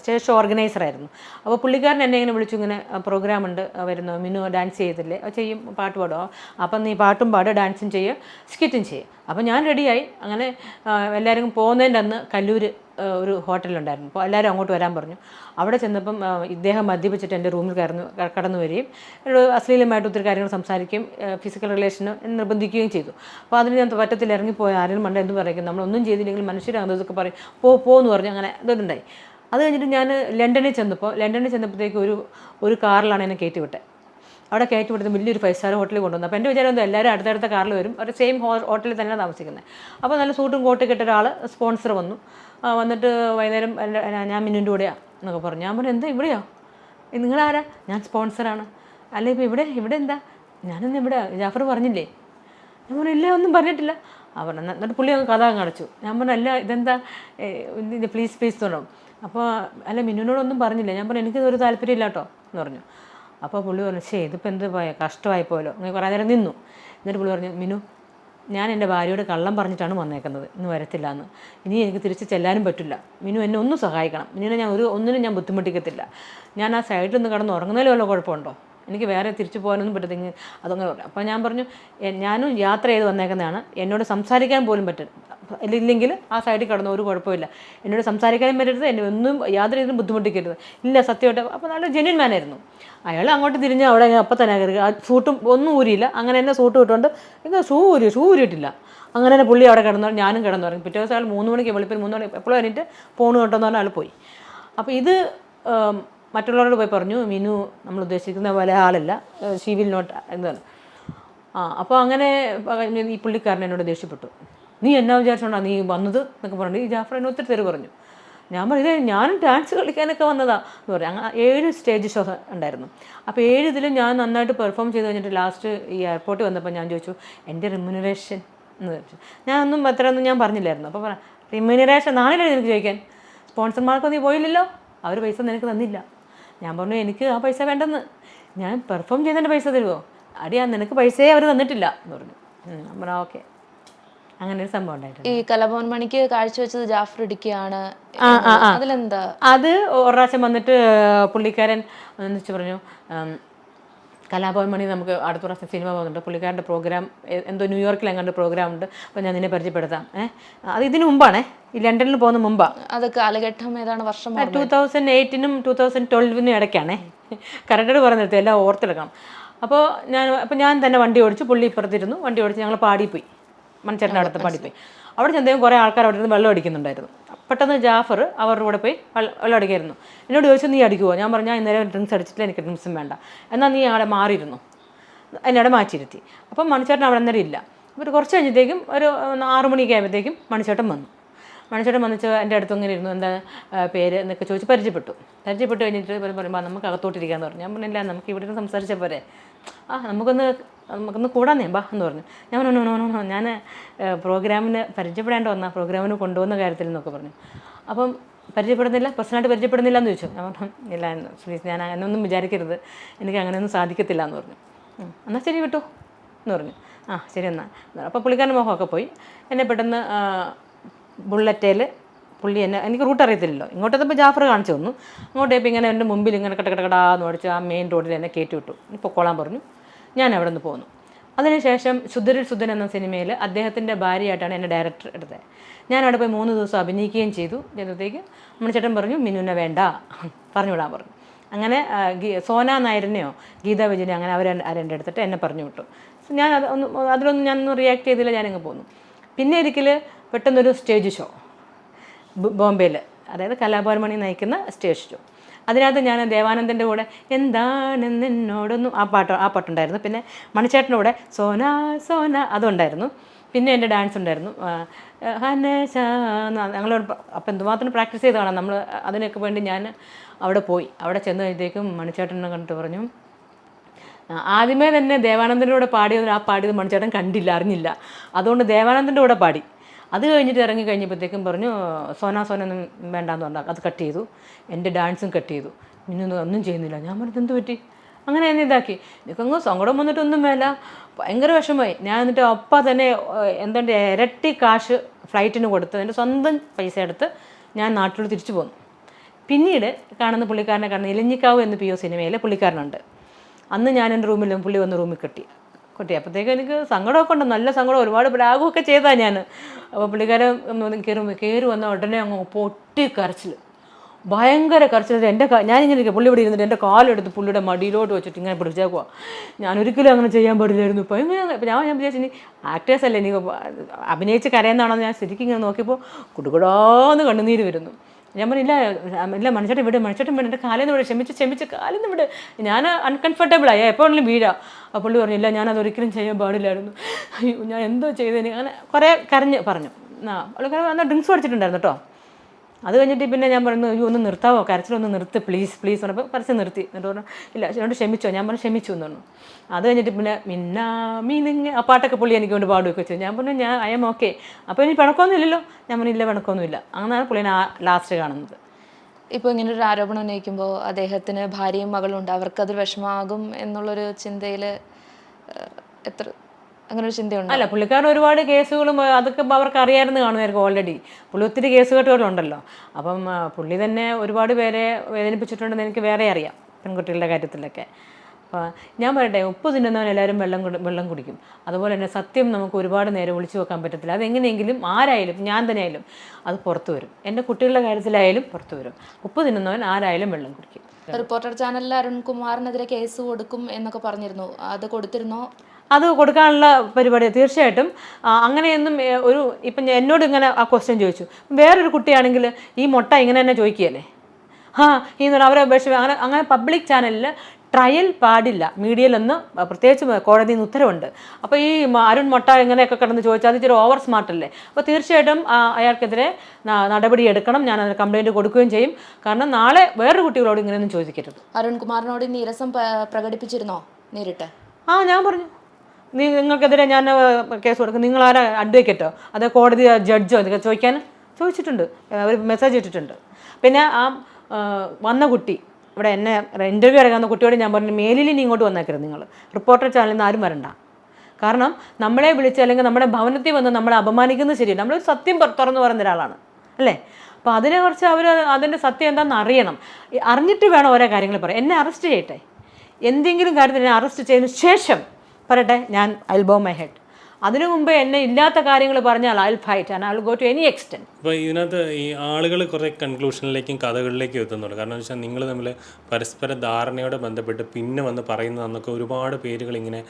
stage show organiser ആയിരുന്നു. അപ്പോൾ പുള്ളിക്കാരൻ എന്നെ ഇങ്ങനെ വിളിച്ചു ഇങ്ങനെ പ്രോഗ്രാം ഉണ്ട് വരുന്നു മിനു ഡാൻസ് ചെയ്തില്ലേ ചെയ്യും പാട്ട് പാടുമോ അപ്പം നീ പാട്ടും പാടുക ഡാൻസും ചെയ്യുക സ്കിറ്റും ചെയ്യുക അപ്പോൾ ഞാൻ റെഡിയായി അങ്ങനെ എല്ലാവരും പോകുന്നതിന്റെ അന്ന് കല്ലൂർ ഒരു ഹോട്ടലുണ്ടായിരുന്നു അപ്പോൾ എല്ലാവരും അങ്ങോട്ട് വരാൻ പറഞ്ഞു. അവിടെ ചെന്നപ്പം ഇദ്ദേഹം മദ്യപിച്ചിട്ട് എന്റെ റൂമിൽ കയറുന്നു കടന്നു വരികയും അശ്ലീലമായിട്ട് ഒത്തിരി കാര്യങ്ങൾ സംസാരിക്കുകയും ഫിസിക്കൽ റിലേഷന് നിർബന്ധിക്കുകയും ചെയ്തു. അപ്പോൾ അതിന് ഞാൻ പറ്റത്തിൽ ഇറങ്ങിപ്പോയി ആരെങ്കിലും മണ്ട എന്ത് പറയും. നമ്മളൊന്നും ചെയ്തില്ലെങ്കിൽ മനുഷ്യരാകുന്നത് ഇതൊക്കെ പറയും പോ പോ എന്ന് പറഞ്ഞു അങ്ങനെ ഇതുണ്ടായി. അത് കഴിഞ്ഞിട്ട് ഞാൻ ലണ്ടനിൽ ചെന്നപ്പോൾ ലണ്ടനിൽ ചെന്നപ്പോഴത്തേക്ക് ഒരു ഒരു കാറിലാണ് എന്നെ കയറ്റി വിട്ടത്. അവിടെ കയറ്റി വിടുന്ന വലിയൊരു ഫൈവ് സ്റ്റാർ ഹോട്ടലിൽ കൊണ്ടുവന്നു. അപ്പോൾ എന്റെ വിചാരം എന്താ എല്ലാവരും അടുത്തടുത്ത കാറിൽ വരും. അവർ സെയിം ഹോട്ടലിൽ തന്നെയാണ് താമസിക്കുന്നത്. അപ്പോൾ നല്ല സൂട്ടും കോട്ടും കിട്ട ഒരാൾ സ്പോൺസർ വന്നു. വന്നിട്ട് വൈകുന്നേരം ഞാൻ മിന്നിന്റെ കൂടെയാണ് എന്നൊക്കെ പറഞ്ഞു. ഞാൻ പറഞ്ഞു എന്താ ഇവിടെയോ? നിങ്ങളാരാ? ഞാൻ സ്പോൺസറാണ്. അല്ല ഇപ്പോൾ ഇവിടെ ഇവിടെ എന്താ? ഞാനിന്ന് ഇവിടെ ജാഫർ പറഞ്ഞില്ലേ? ഞാൻ പറഞ്ഞു ഇല്ല ഒന്നും പറഞ്ഞിട്ടില്ല. ആ പറഞ്ഞു എന്നിട്ട് പുള്ളി അങ്ങ് കഥ അങ്ങ് അടച്ചു. ഞാൻ പറഞ്ഞു അല്ല ഇതെന്താ? പ്ലീസ് പ്ലീസ് തുടങ്ങും അപ്പോൾ അല്ല മിന്നുവിനോടൊന്നും പറഞ്ഞില്ല. ഞാൻ പറഞ്ഞു എനിക്കിതൊരു താല്പര്യമില്ല കേട്ടോ എന്ന് പറഞ്ഞു. അപ്പോൾ പുള്ളി പറഞ്ഞു ശേ ഇതിപ്പോൾ എന്ത് പോയ? കഷ്ടമായി പോയല്ലോ അങ്ങനെ കുറേ നേരം നിന്നു. എന്നിട്ട് പുള്ളി പറഞ്ഞു മിനു ഞാൻ എന്റെ ഭാര്യയോട് കള്ളം പറഞ്ഞിട്ടാണ് വന്നേക്കുന്നത്. ഇന്ന് വരത്തില്ല എന്ന് ഇനി എനിക്ക് തിരിച്ച് ചെല്ലാനും പറ്റില്ല. മിനു എന്നെ ഒന്നും സഹായിക്കണം. മിനുവിനെ ഞാൻ ഒരു ഒന്നിനും ഞാൻ ബുദ്ധിമുട്ടിക്കത്തില്ല. ഞാൻ ആ സൈഡിൽ നിന്ന് കിടന്ന് ഉറങ്ങുന്നതിൽ വല്ല കുഴപ്പമുണ്ടോ? എനിക്ക് വേറെ തിരിച്ചു പോകാനൊന്നും പറ്റത്തില്ല. അതങ്ങനെ പറഞ്ഞു അപ്പോൾ ഞാൻ പറഞ്ഞു ഞാനും യാത്ര ചെയ്ത് വന്നേക്കുന്നതാണ്. എന്നോട് സംസാരിക്കാൻ പോലും പറ്റും ഇല്ലെങ്കിൽ ആ സൈഡിൽ കിടന്നു ഒരു കുഴപ്പമില്ല. എന്നോട് സംസാരിക്കാനും പറ്റരുത് എന്നെ ഒന്നും യാതൊരു രീതിയിലും ബുദ്ധിമുട്ടിക്കരുത്. ഇല്ല സത്യമായിട്ട്. അപ്പോൾ നല്ല ജെന്യൻ മാനായിരുന്നു അയാൾ അങ്ങോട്ട് തിരിഞ്ഞ് അവിടെ അപ്പം തന്നെ കയറി. ആ സൂട്ടും ഒന്നും ഊരിയില്ല. അങ്ങനെ തന്നെ സൂട്ട് ഇട്ടുകൊണ്ട് എന്താ ഷൂ ഊരി ഷൂ ഊരിയിട്ടില്ല. അങ്ങനെ തന്നെ പുള്ളി അവിടെ കിടന്നു ഞാനും കിടന്നു തുടങ്ങി പിറ്റേ ദിവസം അയാൾ മൂന്ന് മണിക്ക് വെളുപ്പിന് മൂന്ന് മണി എപ്പോഴും കഴിഞ്ഞിട്ട് ഫോൺ എന്ന് പറഞ്ഞാൽ അയാൾ പോയി. അപ്പോൾ ഇത് മറ്റുള്ളവരോട് പോയി പറഞ്ഞു മിനു നമ്മൾ ഉദ്ദേശിക്കുന്ന പോലെ ആളല്ല. ഷീ വിൽ നോട്ട് എന്താണ് ആ അപ്പോൾ അങ്ങനെ ഈ പുള്ളിക്കാരൻ എന്നോട് ദേഷ്യപ്പെട്ടു. നീ എന്നാ വിചാരിച്ചോണ്ടാ നീ വന്നത്? എന്നൊക്കെ പറഞ്ഞു ഈ ജാഫർ എന്നെ ഒത്തിരി തെറി പറഞ്ഞു. ഞാൻ പറഞ്ഞു ഞാൻ ഡാൻസ് കളിക്കാനൊക്കെ വന്നതാ. എന്ന് പറഞ്ഞു. അങ്ങനെ ഏഴ് സ്റ്റേജ് ഷോ ഉണ്ടായിരുന്നു. അപ്പോൾ ഏഴ് ഇതിലും ഞാൻ നന്നായിട്ട് പെർഫോം ചെയ്ത് കഴിഞ്ഞിട്ട് ലാസ്റ്റ് ഈ എയർപോർട്ടിൽ വന്നപ്പോൾ ഞാൻ ചോദിച്ചു എന്റെ റിമ്യൂണറേഷൻ എന്ന് ചോദിച്ചു. ഞാനൊന്നും അത്രയൊന്നും ഞാൻ പറഞ്ഞില്ലായിരുന്നു. അപ്പോൾ പറ നാളെ എനിക്ക് ചോദിക്കാൻ? സ്പോൺസർമാർക്ക് നീ പോയില്ലല്ലോ. അവർ പൈസ നിനക്ക് തന്നില്ല. ഞാൻ പറഞ്ഞു എനിക്ക് ആ പൈസ വേണ്ടെന്ന്. ഞാൻ പെർഫോം ചെയ്തതിന്റെ പൈസ തരുമോ അടിയാ നിനക്ക് പൈസയെ അവർ തന്നിട്ടില്ല എന്ന് പറഞ്ഞു. പറഞ്ഞു ഓക്കെ. അങ്ങനെ ഒരു സംഭവം ഉണ്ടായിട്ടുണ്ട്. ഈ കലഭവൻ മണിക്ക് കാഴ്ചവെച്ചത് ജാഫർ ഇടുക്കിയാണ്. ആ. അതിലെന്താ? അത് ഒരു പ്രാവശ്യം വന്നിട്ട് പുള്ളിക്കാരൻ എന്ന് വെച്ച് പറഞ്ഞു കലാഭവൻ മണി നമുക്ക് അടുത്ത പ്രാവശ്യം സിനിമ പോകുന്നുണ്ട്. പുള്ളിക്കാരന്റെ പ്രോഗ്രാം എന്തോ ന്യൂയോർക്കിൽ എങ്ങാണ്ട് പ്രോഗ്രാം ഉണ്ട്. അപ്പോൾ ഞാൻ നിന്നെ പരിചയപ്പെടുത്താം. ഏഹ് അത് ഇതിനു മുമ്പാണേ? ഈ ലണ്ടനിൽ പോകുന്ന മുമ്പാണ് അത് കാലഘട്ടം ഏതാണ്? വർഷം ടൂ തൗസൻഡ് എയ്റ്റിനും ടൂ തൗസൻഡ് ട്വൽവിനും ഇടയ്ക്കാണേ. കറക്റ്റായിട്ട് പറഞ്ഞിടത്ത് എല്ലാം ഓർത്തെടുക്കണം. അപ്പോൾ ഞാൻ അപ്പോൾ ഞാൻ തന്നെ വണ്ടി ഓടിച്ച്. പുള്ളി ഇപ്പുറത്തിരുന്നു. വണ്ടി ഓടിച്ച് ഞങ്ങൾ പാടിപ്പോയി. മൺചേട്ടന്റെ അടുത്ത് പാടിപ്പോയി. അവിടെ ചെന്നേക്കും കുറേ ആൾക്കാർ അവിടെ നിന്ന് വെള്ളം അടിക്കുന്നുണ്ടായിരുന്നു. പെട്ടെന്ന് ജാഫർ അവരുടെ കൂടെ പോയി വെള്ളം അടിക്കായിരുന്നു എന്നോട് ചോദിച്ചു നീ അടിക്കുമോ ഞാൻ പറഞ്ഞു ഞാൻ ഇന്നലെ ഡ്രിങ്ക്സ് അടിച്ചിട്ടില്ല എനിക്ക് ഡ്രിങ്ക്സും വേണ്ട. എന്നാൽ നീ അവിടെ മാറിയിരുന്നു. എന്നോട് മാറ്റിയിരുത്തി. അപ്പം മണിച്ചേട്ടൻ അവിടെ അന്നേരം ഇല്ല. അപ്പോൾ കുറച്ച് കഴിഞ്ഞത്തേക്കും ഒരു ആറു മണിയൊക്കെ ആയപ്പോഴത്തേക്കും മണിച്ചേട്ടൻ വന്നു. മണിച്ചേട്ടൻ വന്നിച്ച് എന്റെ അടുത്ത് ഇങ്ങനെ ഇരുന്നു. എന്താ പേര് എന്നൊക്കെ ചോദിച്ച് പരിചയപ്പെട്ടു. പരിചയപ്പെട്ട് കഴിഞ്ഞിട്ട് പറയുമ്പോൾ നമുക്ക് അകത്തോട്ടിരിക്കാന്ന് പറഞ്ഞു. ഞാൻ പറഞ്ഞില്ല നമുക്ക് ഇവിടെ നിന്ന് സംസാരിച്ച പോരെ. ആ നമുക്കൊന്ന് നമുക്കൊന്ന് കൂടാന്നേ ബാ എന്ന് പറഞ്ഞു. ഞാൻ പറഞ്ഞു നോ നോ ഞാൻ പ്രോഗ്രാമിന് പരിചയപ്പെടേണ്ട വന്ന പ്രോഗ്രാമിന് കൊണ്ടുപോകുന്ന കാര്യത്തിൽ എന്നൊക്കെ പറഞ്ഞു. അപ്പം പരിചയപ്പെടുന്നില്ല പേഴ്സണായിട്ട് പരിചയപ്പെടുന്നില്ല എന്ന് ചോദിച്ചു. ഞാൻ പറഞ്ഞു ഇല്ല പ്ലീസ് ഞാൻ അങ്ങനെയൊന്നും വിചാരിക്കരുത്. എനിക്ക് അങ്ങനെയൊന്നും സാധിക്കത്തില്ല എന്ന് പറഞ്ഞു. എന്നാൽ ശരി വിട്ടു എന്ന് പറഞ്ഞു. ആ ശരി എന്നാൽ അപ്പോൾ പുള്ളിക്കാരൻ മോഹമൊക്കെ പോയി. എന്നെ പെട്ടെന്ന് ബുള്ളറ്റേൽ പുള്ളി എന്നെ എനിക്ക് റൂട്ട് അറിയത്തില്ലല്ലോ. ഇങ്ങോട്ടെത്തപ്പോൾ ജാഫർ കാണിച്ചു തന്നു. അങ്ങോട്ടേപ്പോൾ ഇങ്ങനെ എന്റെ മുമ്പിൽ ഇങ്ങനെ കട്ട കടകടാന്ന് ഓടിച്ച് ആ മെയിൻ റോഡിൽ എന്നെ കയറ്റി വിട്ടു. പൊക്കോളാൻ പറഞ്ഞു. ഞാൻ അവിടെ നിന്ന് പോന്നു. അതിനുശേഷം ശുദ്ധരിൽ ശുദ്ധൻ എന്ന സിനിമയിൽ അദ്ദേഹത്തിന്റെ ഭാര്യയായിട്ടാണ് എന്നെ ഡയറക്ടർ എടുത്തത്. ഞാൻ അവിടെ പോയി മൂന്ന് ദിവസം അഭിനയിക്കുകയും ചെയ്തു. ചെയ്തപ്പോഴത്തേക്ക് മണിച്ചേട്ടൻ പറഞ്ഞു മിനുവിനെ വേണ്ട. പറഞ്ഞു വിടാൻ പറഞ്ഞു. അങ്ങനെ സോന നായരനെയോ ഗീതാ വിജയനെ അങ്ങനെ അവർ ആരെന്റെ എടുത്തിട്ട് എന്നെ പറഞ്ഞു വിട്ടു. ഞാൻ അത് ഒന്ന് അതിലൊന്നും ഞാനൊന്നും റിയാക്ട് ചെയ്തില്ല ഞാനങ്ങ് പോന്നു. പിന്നെ ഒരിക്കൽ പെട്ടെന്നൊരു സ്റ്റേജ് ഷോ. ബോംബെയിൽ അതായത് കലാഭവൻമണി നയിക്കുന്ന സ്റ്റേജ് ഷോ. അതിനകത്ത് ഞാൻ ദേവാനന്ദന്റെ കൂടെ എന്താണെന്ന് എന്നോടൊന്നും ആ പാട്ട് ആ പാട്ടുണ്ടായിരുന്നു. പിന്നെ മണിച്ചേട്ടന്റെ കൂടെ സോന സോന അതുണ്ടായിരുന്നു. പിന്നെ എന്റെ ഡാൻസ് ഉണ്ടായിരുന്നു. ഹനശ ഞങ്ങൾ അപ്പം എന്തുമാത്രം പ്രാക്ടീസ് ചെയ്തതാണ് നമ്മൾ അതിനൊക്കെ വേണ്ടി ഞാൻ അവിടെ പോയി. അവിടെ ചെന്ന് കഴിഞ്ഞത്തേക്കും മണിച്ചേട്ടനെ കണ്ടിട്ട് പറഞ്ഞു ആദ്യമേ തന്നെ ദേവാനന്ദന്റെ കൂടെ പാടിയതിന് ആ പാടിയത് മണിച്ചേട്ടൻ കണ്ടില്ല അറിഞ്ഞില്ല. അതുകൊണ്ട് ദേവാനന്ദന്റെ കൂടെ പാടി. അത് കഴിഞ്ഞിട്ട് ഇറങ്ങി കഴിഞ്ഞപ്പോഴത്തേക്കും പറഞ്ഞു സോന സോന ഒന്നും വേണ്ടാന്ന് പറഞ്ഞു അത് കട്ട് ചെയ്തു. എന്റെ ഡാൻസും കട്ട് ചെയ്തു. ഇന്നൊന്നും ഒന്നും ചെയ്യുന്നില്ല. ഞാൻ പറഞ്ഞത് എന്ത് പറ്റി? അങ്ങനെ എന്നെ ഇതാക്കി. എനിക്കങ്ങ് സങ്കടം വന്നിട്ടൊന്നും വേല ഭയങ്കര വിഷമമായി. ഞാൻ എന്നിട്ട് ഒപ്പ തന്നെ എന്തുണ്ട് ഇരട്ടി കാശ് ഫ്ലൈറ്റിന് കൊടുത്ത് എന്റെ സ്വന്തം പൈസ എടുത്ത് ഞാൻ നാട്ടിലോട്ട് തിരിച്ചു പോന്നു. പിന്നീട് കാണുന്ന പുള്ളിക്കാരനെ കാണുന്ന ഇലഞ്ഞിക്കാവ് എന്ന് പി ഒ സിനിമയിൽ പുള്ളിക്കാരനുണ്ട്. അന്ന് ഞാൻ എന്റെ റൂമിലും പുള്ളി വന്ന് റൂമിൽ കെട്ടി. കൊട്ടി അപ്പോഴത്തേക്ക് എനിക്ക് സങ്കടമൊക്കെ ഉണ്ട്. നല്ല സങ്കടം. ഒരുപാട് പ്രാഗമൊക്കെ ചെയ്താ ഞാൻ അപ്പോൾ പുള്ളിക്കാരൻ കയറി കയറി വന്ന ഉടനെ അങ്ങ് പൊട്ടി കരച്ചിൽ ഭയങ്കര കരച്ചിൽ എന്റെ ഞാനിങ്ങനെ ഇരിക്കുക പുള്ളി ഇവിടെ ഇരുന്നിട്ട് എന്റെ കാലെടുത്ത് പുള്ളിയുടെ മടിയിലോട്ട് വെച്ചിട്ട് ഇങ്ങനെ പിടിച്ചേക്കുക ഞാൻ ഒരിക്കലും അങ്ങനെ ചെയ്യാൻ പാടില്ലായിരുന്നു. ഇപ്പോൾ ഇങ്ങനെ ഞാൻ ഞാൻ വിചാരിച്ചു ഇനി ആക്ടേഴ്സ് അല്ലേ? എനിക്ക് അഭിനയിച്ച് കരയുന്നതാണെന്ന് ഞാൻ ശരിക്കും ഇങ്ങനെ നോക്കിയപ്പോൾ കുടുകുടാന്ന് കണ്ണുനീര് വരുന്നു. ഞാൻ പറഞ്ഞില്ല ഇല്ല മണിച്ചേട്ടൻ വിട് മണിച്ചേട്ടൻ വിട് എന്റെ കാലിൽ നിന്ന് വിട് ക്ഷമിച്ച് ക്ഷമിച്ച് കാലിൽ നിന്ന് വിട്. ഞാൻ എപ്പോൾ വേണമെങ്കിലും വീഴാം. അപ്പോൾ പുള്ളി പറഞ്ഞില്ല ഞാൻ അതൊരിക്കലും ചെയ്യാൻ പാടില്ലായിരുന്നു. അയ്യോ ഞാൻ എന്തോ ചെയ്തതിന് അങ്ങനെ കുറേ കരഞ്ഞ് പറഞ്ഞു. ആ വന്നാൽ ഡ്രിങ്ക്സ് പഠിച്ചിട്ടുണ്ടായിരുന്നു കേട്ടോ. അത് കഴിഞ്ഞിട്ട് പിന്നെ ഞാൻ പറഞ്ഞു അയ്യോ ഒന്ന് നിർത്താവോ? കരച്ചിലൊന്ന് നിർത്ത് പ്ലീസ് പ്ലീസ് പറഞ്ഞപ്പോൾ കരച്ചിൽ നിർത്തി. എന്നിട്ട് പറഞ്ഞു ഇല്ല എന്നോട് ക്ഷമിച്ചോ. ഞാൻ പറഞ്ഞു ക്ഷമിച്ചു എന്ന് പറഞ്ഞു. അത് കഴിഞ്ഞിട്ട് പിന്നെ മിന്നാ മീനിങ് ആ പാട്ടൊക്കെ പുള്ളി എനിക്ക് കൊണ്ട് പാടുകയൊക്കെ വെച്ചു ഞാൻ പറഞ്ഞു ഞാൻ ഐ എം ഓക്കെ അപ്പോൾ ഇനി പിണക്കമൊന്നും ഇല്ലല്ലോ. ഞാൻ പറഞ്ഞു ഇല്ല പിണക്കമൊന്നുമില്ല അങ്ങനെയാണ് പുള്ളിനെ ലാസ്റ്റ് കാണുന്നത്. ഇപ്പോൾ ഇങ്ങനെ ഒരു ആരോപണം ഉന്നയിക്കുമ്പോൾ അദ്ദേഹത്തിന് ഭാര്യയും മകളും ഉണ്ട്. അവർക്കത് വിഷമാകും എന്നുള്ളൊരു ചിന്തയിൽ എത്ര അങ്ങനെ ഒരു ചിന്തയുണ്ട്? അല്ല പുള്ളിക്കാരൻ ഒരുപാട് കേസുകളും അതൊക്കെ അവർക്ക് അറിയാമായിരുന്നു കാണുമായിരിക്കും ഓൾറെഡി പുള്ളി ഒത്തിരി കേസ് കേട്ടുകളുണ്ടല്ലോ അപ്പം പുള്ളി തന്നെ ഒരുപാട് പേരെ വേദനിപ്പിച്ചിട്ടുണ്ടെന്ന് എനിക്ക് വേറെ അറിയാം പെൺകുട്ടികളുടെ കാര്യത്തിലൊക്കെ. അപ്പോൾ ഞാൻ പറയട്ടെ ഉപ്പ് തിന്നുന്നവൻ എല്ലാവരും വെള്ളം കുടി വെള്ളം കുടിക്കും. അതുപോലെ തന്നെ സത്യം നമുക്ക് ഒരുപാട് നേരം ഒളിച്ചു വെക്കാൻ പറ്റത്തില്ല. അതെങ്ങനെയെങ്കിലും ആരായാലും ഞാൻ തന്നെ ആയാലും അത് പുറത്തു വരും. എന്റെ കുട്ടികളുടെ കാര്യത്തിലായാലും പുറത്തു വരും. ഉപ്പ് തിന്നുന്നവൻ ആരായാലും വെള്ളം കുടിക്കും. റിപ്പോർട്ടർ ചാനലിൽ അരുൺകുമാറിനെതിരെ കേസ് കൊടുക്കും എന്നൊക്കെ പറഞ്ഞിരുന്നു. അത് കൊടുത്തിരുന്നോ? അത് കൊടുക്കാനുള്ള പരിപാടി. തീർച്ചയായിട്ടും. അങ്ങനെയൊന്നും ഒരു ഇപ്പം ഞാൻ- എന്നോട് ഇങ്ങനെ ആ ക്വസ്റ്റ്യൻ ചോദിച്ചു. വേറൊരു കുട്ടിയാണെങ്കിൽ ഈ മുട്ട ഇങ്ങനെ തന്നെ ചോദിക്കുകയല്ലേ? ആ ഈ അവരെ അപേക്ഷ അങ്ങനെ അങ്ങനെ പബ്ലിക് ചാനലിൽ ട്രയൽ പാടില്ല. മീഡിയയിലൊന്ന് പ്രത്യേകിച്ച് കോടതിയിൽ നിന്ന് ഉത്തരവുണ്ട്. അപ്പോൾ ഈ അരുൺ മൊട്ട ഇങ്ങനെയൊക്കെ കിടന്ന് ചോദിച്ചാൽ അത് ഇച്ചിരി ഓവർ സ്മാർട്ട് അല്ലേ? അപ്പോൾ തീർച്ചയായിട്ടും അയാൾക്കെതിരെ നടപടി എടുക്കണം. ഞാൻ അതിന് കംപ്ലൈന്റ് കൊടുക്കുകയും ചെയ്യും. കാരണം നാളെ വേറൊരു കുട്ടികളോട് ഇങ്ങനെയൊന്നും ചോദിക്കരുത്. അരുൺകുമാറിനോട് നീരസം പ്രകടിപ്പിച്ചിരുന്നോ? നേരിട്ട്? ആ ഞാൻ പറഞ്ഞു. നിങ്ങൾക്കെതിരെ ഞാൻ കേസ് കൊടുക്കും. നിങ്ങൾ നിങ്ങളാരാ അഡ്വക്കേറ്റോ അതോ കോടതി ജഡ്ജോ ഇതൊക്കെ ചോദിക്കാൻ ചോദിച്ചിട്ടുണ്ട്. അവർ മെസ്സേജ് ഇട്ടിട്ടുണ്ട്. പിന്നെ ആ വന്ന കുട്ടി ഇവിടെ എന്നെ ഇന്റർവ്യൂ എടുക്കുന്ന കുട്ടിയോട് ഞാൻ പറഞ്ഞു മേലിൽ ഇനി ഇങ്ങോട്ട് വന്നേക്കരുത് നിങ്ങൾ. റിപ്പോർട്ടർ ചാനലിൽ നിന്ന് ആരും വരണ്ട. കാരണം നമ്മളെ വിളിച്ച് അല്ലെങ്കിൽ നമ്മുടെ ഭവനത്തിൽ വന്ന് നമ്മളെ അപമാനിക്കുന്നത് ശരിയല്ല. നമ്മൾ സത്യം തുറന്നു പറയുന്ന ഒരാളാണ്. അല്ലേ? അപ്പോൾ അതിനെക്കുറിച്ച് അവർ അതിന്റെ സത്യം എന്താണെന്ന് അറിയണം. അറിഞ്ഞിട്ട് വേണം ഓരോ കാര്യങ്ങൾ പറയാം എന്നെ അറസ്റ്റ് ചെയ്യട്ടെ? എന്തെങ്കിലും കാര്യത്തിൽ എന്നെ അറസ്റ്റ് ചെയ്തതിന് ശേഷം പറയട്ടെ ഞാൻ ഐ ബോ മൈ ഹെഡ് അതിനു മുമ്പ് എന്നെ ഇല്ലാത്ത കാര്യങ്ങൾ പറഞ്ഞാൽ I fight and I go to any extent അപ്പോൾ ഇതിനകത്ത് ഈ ആളുകൾ കുറേ കൺക്ലൂഷനിലേക്കും കഥകളിലേക്കും എത്തുന്നുണ്ട്. കാരണം എന്ന് വെച്ചാൽ നിങ്ങൾ തമ്മിൽ പരസ്പര ധാരണയോടെ ബന്ധപ്പെട്ട് പിന്നെ വന്ന് പറയുന്നതെന്നൊക്കെ ഒരുപാട് പേരുകൾ ഇങ്ങനെ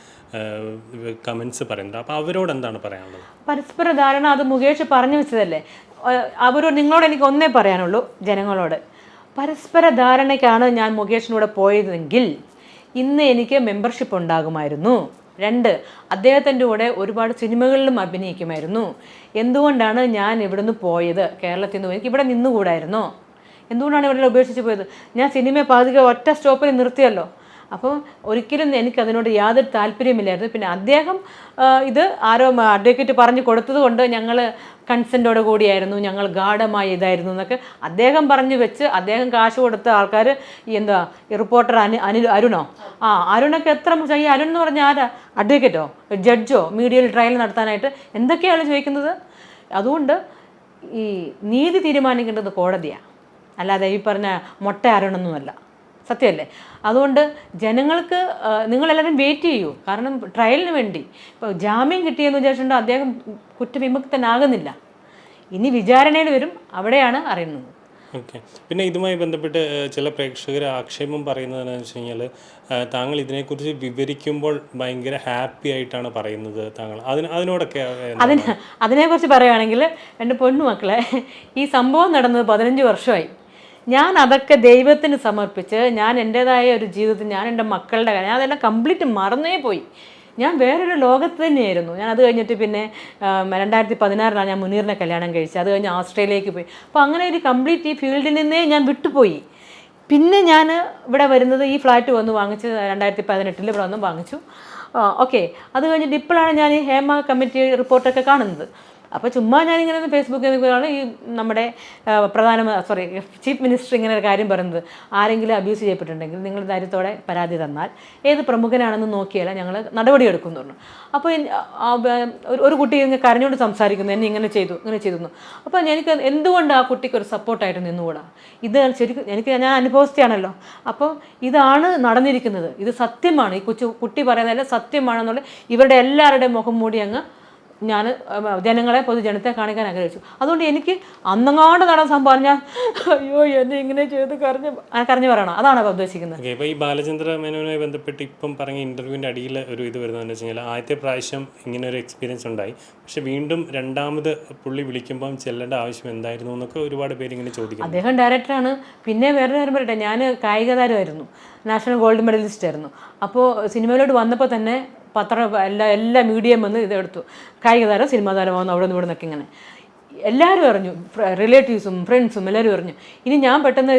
കമൻസ് പറയുന്നുണ്ട്. അപ്പോൾ അവരോട് എന്താണ് പറയാനുള്ളത്? പരസ്പര ധാരണ അത് മുകേഷ് പറഞ്ഞു വെച്ചതല്ലേ? അവരോട് നിങ്ങളോട് എനിക്ക് ഒന്നേ പറയാനുള്ളൂ ജനങ്ങളോട്. പരസ്പര ധാരണയ്ക്കാണ് ഞാൻ മുകേഷിനൂടെ പോയതെങ്കിൽ ഇന്ന് എനിക്ക് മെമ്പർഷിപ്പ് ഉണ്ടാകുമായിരുന്നു. രണ്ട് അദ്ദേഹത്തിന്റെ കൂടെ ഒരുപാട് സിനിമകളിലും അഭിനയിക്കുമായിരുന്നു. എന്തുകൊണ്ടാണ് ഞാൻ ഇവിടുന്ന് പോയത്? കേരളത്തിൽ നിന്ന് എനിക്ക് ഇവിടെ നിന്നുകൂടായിരുന്നോ? എന്തുകൊണ്ടാണ് ഇവിടെ ഉപേക്ഷിച്ച് പോയത്? ഞാൻ സിനിമ പാതിക ഒറ്റ സ്റ്റോപ്പിൽ നിർത്തിയല്ലോ. അപ്പോൾ ഒരിക്കലും എനിക്കതിനോട് യാതൊരു താല്പര്യമില്ലായിരുന്നു. പിന്നെ അദ്ദേഹം ഇത് ആരോ അഡ്വക്കേറ്റ് പറഞ്ഞു കൊടുത്തത് കൊണ്ട് ഞങ്ങൾ കൺസെന്റോടെ കൂടിയായിരുന്നു ഞങ്ങൾ ഗാഠമായി ഇതായിരുന്നു എന്നൊക്കെ അദ്ദേഹം പറഞ്ഞു വെച്ച് അദ്ദേഹം കാശ് കൊടുത്ത ആൾക്കാർ എന്താ റിപ്പോർട്ടർ അനി അനിൽ അരുണോ? ആ അരുണൊക്കെ എത്ര ഈ അരുൺ എന്ന് പറഞ്ഞാൽ ആരാ? അഡ്വക്കേറ്റോ ജഡ്ജോ മീഡിയയിൽ ട്രയൽ നടത്താനായിട്ട് എന്തൊക്കെയാണ് ചോദിക്കുന്നത്? അതുകൊണ്ട് ഈ നീതി തീരുമാനിക്കേണ്ടത് കോടതിയാണ് അല്ലാതെ ഈ പറഞ്ഞ മൊട്ട അരുണൊന്നുമല്ല. സത്യമല്ലേ? അതുകൊണ്ട് ജനങ്ങൾക്ക് നിങ്ങളെല്ലാവരും വെയിറ്റ് ചെയ്യൂ. കാരണം ട്രയലിന് വേണ്ടി. ഇപ്പോൾ ജാമ്യം കിട്ടിയെന്ന് വിചാരിച്ചുകൊണ്ട് അദ്ദേഹം കുറ്റവിമുക്തനാകുന്നില്ല ഇനി വിചാരണയിൽ വരും. അവിടെയാണ് അറിയുന്നത്. ഓക്കെ. പിന്നെ ഇതുമായി ബന്ധപ്പെട്ട് ചില പ്രേക്ഷകർ ആക്ഷേപം പറയുന്നതെന്ന് വെച്ച് കഴിഞ്ഞാൽ താങ്കൾ ഇതിനെക്കുറിച്ച് വിവരിക്കുമ്പോൾ ഭയങ്കര ഹാപ്പി ആയിട്ടാണ് പറയുന്നത് താങ്കൾ. അതിന് അതിനോടൊക്കെ അതിന് അതിനെക്കുറിച്ച് പറയുകയാണെങ്കിൽ എന്റെ പൊന്നുമക്കളെ ഈ സംഭവം നടന്നത് പതിനഞ്ച് വർഷമായി. ഞാൻ അതൊക്കെ ദൈവത്തിന് സമർപ്പിച്ച് ഞാൻ എന്റേതായ ഒരു ജീവിതത്തിൽ ഞാൻ എന്റെ മക്കളുടെ കാര്യം ഞാൻ അതെല്ലാം കംപ്ലീറ്റ് മറന്നേ പോയി. ഞാൻ വേറൊരു ലോകത്ത് തന്നെയായിരുന്നു. ഞാൻ അത് കഴിഞ്ഞിട്ട് പിന്നെ രണ്ടായിരത്തി പതിനാറിലാണ് ഞാൻ മുനീറിനെ കല്യാണം കഴിച്ചത്. അത് കഴിഞ്ഞ് ഓസ്ട്രേലിയയിലേക്ക് പോയി. അപ്പോൾ അങ്ങനെ ഒരു കംപ്ലീറ്റ് ഈ ഫീൽഡിൽ നിന്നേ ഞാൻ വിട്ടുപോയി. പിന്നെ ഞാൻ ഇവിടെ വരുന്നത് ഈ ഫ്ലാറ്റ് വന്ന് വാങ്ങിച്ച് രണ്ടായിരത്തി പതിനെട്ടിൽ ഇവിടെ വന്ന് വാങ്ങിച്ചു. ഓക്കെ. അത് കഴിഞ്ഞിട്ട് ഇപ്പോഴാണ് ഞാൻ ഈ ഹേമ കമ്മിറ്റി റിപ്പോർട്ടൊക്കെ കാണുന്നത്. അപ്പോൾ ചുമ്മാ ഞാനിങ്ങനെ ഫേസ്ബുക്കിൽ നിൽക്കുകയാണ് ഈ നമ്മുടെ പ്രധാന സോറി ചീഫ് മിനിസ്റ്റർ ഇങ്ങനെ ഒരു കാര്യം പറയുന്നത്. ആരെങ്കിലും അബ്യൂസ് ചെയ്യപ്പെട്ടിട്ടുണ്ടെങ്കിൽ നിങ്ങൾ ധൈര്യത്തോടെ പരാതി തന്നാൽ ഏത് പ്രമുഖനാണെന്ന് നോക്കിയാൽ ഞങ്ങൾ നടപടി പറഞ്ഞു. അപ്പോൾ ഒരു കുട്ടി ഇങ്ങനെ കരഞ്ഞുകൊണ്ട് സംസാരിക്കുന്നു എന്നെ ഇങ്ങനെ ചെയ്തു ഇങ്ങനെ ചെയ്തു അപ്പോൾ എനിക്ക് എന്തുകൊണ്ട് ആ കുട്ടിക്ക് ഒരു സപ്പോർട്ടായിട്ട് നിന്നുകൂടാ? ഇത് ശരിക്കും എനിക്ക് ഞാൻ അനുഭവസ്ഥയാണല്ലോ. അപ്പോൾ ഇതാണ് നടന്നിരിക്കുന്നത്. ഇത് സത്യമാണ്. ഈ കൊച്ചു കുട്ടി പറയുന്നതല്ല സത്യമാണെന്നുള്ള ഇവരുടെ എല്ലാവരുടെയും മുഖം മൂടി അങ്ങ് ഞാൻ ജനങ്ങളെ പൊതുജനത്തെ കാണിക്കാൻ ആഗ്രഹിച്ചു. അതുകൊണ്ട് എനിക്ക് അന്നങ്ങാണ്ട് നടന്ന സംഭവം ഞാൻ അയ്യോ എന്നെ ഇങ്ങനെ ചെയ്ത് കറിഞ്ഞു കരഞ്ഞ് പറയണം. അതാണ് അപ്പോൾ ഉദ്ദേശിക്കുന്നത്. ഇപ്പോൾ ഈ ബാലചന്ദ്ര മേനോനുമായി ബന്ധപ്പെട്ട് ഇപ്പം പറഞ്ഞ ഇന്റർവ്യൂവിന്റെ അടിയിൽ ഒരു ഇത് വരുന്നതെന്ന് വെച്ച് കഴിഞ്ഞാൽ ആദ്യത്തെ പ്രാവശ്യം ഇങ്ങനെ ഒരു എക്സ്പീരിയൻസ് ഉണ്ടായി. പക്ഷെ വീണ്ടും രണ്ടാമത് പുള്ളി വിളിക്കുമ്പം ചെല്ലേണ്ട ആവശ്യം എന്തായിരുന്നു എന്നൊക്കെ ഒരുപാട് പേര് ഇങ്ങനെ ചോദിക്കും അദ്ദേഹം ഡയറക്ടറാണ് പിന്നെ വേറെ കാര്യം പറയട്ടെ ഞാൻ കായിക താരമായിരുന്നു നാഷണൽ ഗോൾഡ് മെഡലിസ്റ്റ് ആയിരുന്നു. അപ്പോൾ സിനിമയിലോട്ട് വന്നപ്പോൾ തന്നെ പത്ര എല്ലാ എല്ലാ മീഡിയയും വന്ന് ഇതെടുത്തു. കായിക താരം സിനിമാ താരമാകുന്നു അവിടെ നിന്ന് ഇവിടെ നിന്നൊക്കെ ഇങ്ങനെ. എല്ലാവരും അറിഞ്ഞു. റിലേറ്റീവ്സും ഫ്രണ്ട്സും എല്ലാവരും അറിഞ്ഞു. ഇനി ഞാൻ പെട്ടെന്ന്